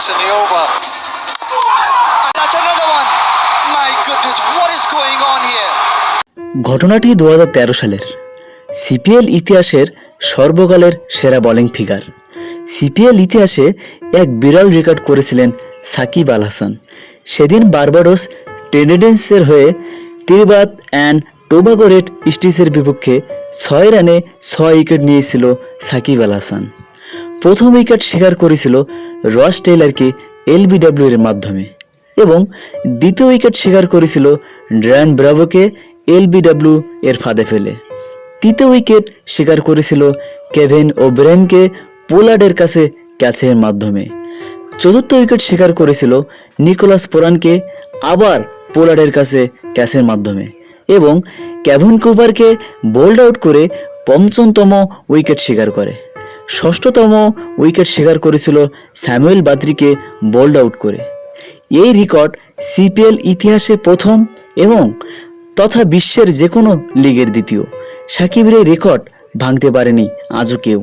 minutes in the over. And that's another one. My goodness, what is going on here? ঘটনাটি দুহাজার তেরো সালের CPL ইতিহাসের সর্বকালের সেরা বোলিং ফিগার সিপিএল ইতিহাসে এক বিরল রেকর্ড করেছিলেন সাকিব আল হাসান সেদিন বারবাডোস টেনেডেন্সের হয়ে তিরবাত অ্যান্ড টোবাগো রেড স্টিসের বিপক্ষে ছয় রানে ছয় উইকেট নিয়েছিল সাকিব আল হাসান প্রথম উইকেট শিকার করেছিল রস টেইলারকে এলবিডব্লিউ এর মাধ্যমে এবং দ্বিতীয় উইকেট শিকার করেছিল ড্রান ব্রাভোকে এলবিডব্লিউ এর ফাঁদে ফেলে। তৃতীয় উইকেট শিকার করেছিল কেভেন ও ব্রেনকে পোলার্ডের কাছে ক্যাচের মাধ্যমে। চতুর্থ উইকেট শিকার করেছিল নিকোলাস পোরানকে আবার পোলার্ডের কাছে ক্যাচের মাধ্যমে এবং ক্যাভন কুপারকে বোল্ড আউট করে পঞ্চমতম উইকেট শিকার করে। ষষ্ঠতম উইকেট শিকার করেছিল স্যামুয়েল বাদ্রিকে বোল্ড আউট করে। এই রেকর্ড সিপিএল ইতিহাসে প্রথম এবং তথা বিশ্বের যে কোনো লিগের দ্বিতীয়। সাকিবের এই রেকর্ড ভাঙতে পারেনি আজও কেউ।